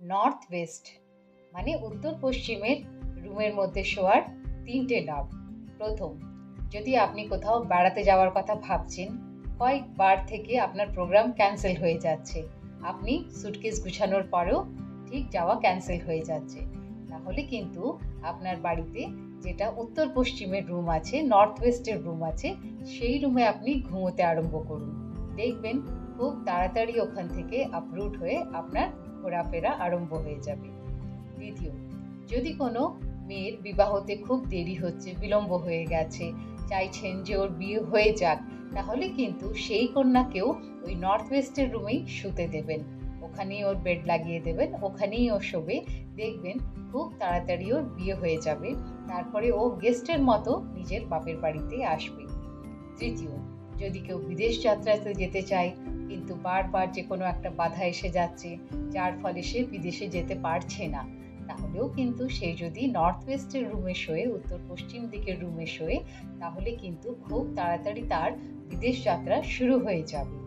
North West মানে উত্তর পশ্চিমের রুমের মধ্যে শোয়ার তিনটে লাভ প্রথম, যদি আপনি কোথাও বেড়াতে যাওয়ার কথা ভাবছেন, কয়েকবার থেকে আপনার প্রোগ্রাম ক্যান্সেল হয়ে যাচ্ছে। আপনি সুটকেস গুছানোর পরেও ঠিক যাওয়া ক্যান্সেল হয়ে যাচ্ছে। তাহলে কিন্তু আপনার বাড়িতে যেটা উত্তর পশ্চিমের রুম আছে, নর্থ ওয়েস্টের রুম আছে, সেই রুমে আপনি ঘুমোতে আরম্ভ করুন। দেখবেন খুব তাড়াতাড়ি ওখান থেকে আপরুট হয়ে আপনার ঘোরাফেরা আরম্ভ হয়ে যাবে। দ্বিতীয়, যদি কোনো মেয়ের বিবাহতে খুব দেরি হচ্ছে, বিলম্ব হয়ে গেছে, চাইছেন যে ওর বিয়ে হয়ে যাক, তাহলে কিন্তু সেই কন্যাকেও ওই নর্থ ওয়েস্টের রুমেই শুতে দেবেন। ওখানেই ওর বেড লাগিয়ে দেবেন, ওখানেই ও শোবে, দেখবেন খুব তাড়াতাড়ি ওর বিয়ে হয়ে যাবে, তারপরে ও গেস্টের মতো নিজের বাপের বাড়িতে আসবে। তৃতীয়, যদি কেউ বিদেশ যাত্রাতে যেতে চায় কিন্তু বারবার যে কোনো একটা বাধা এসে যাচ্ছে, যার ফলে সে বিদেশে যেতে পারছে না। তাহলেও কিন্তু সে যদি নর্থ ওয়েস্টের রুমে শোয়ে, উত্তর পশ্চিম দিকের রুমে শোয়ে, তাহলে কিন্তু খুব তাড়াতাড়ি তার বিদেশ যাত্রা শুরু হয়ে যাবে।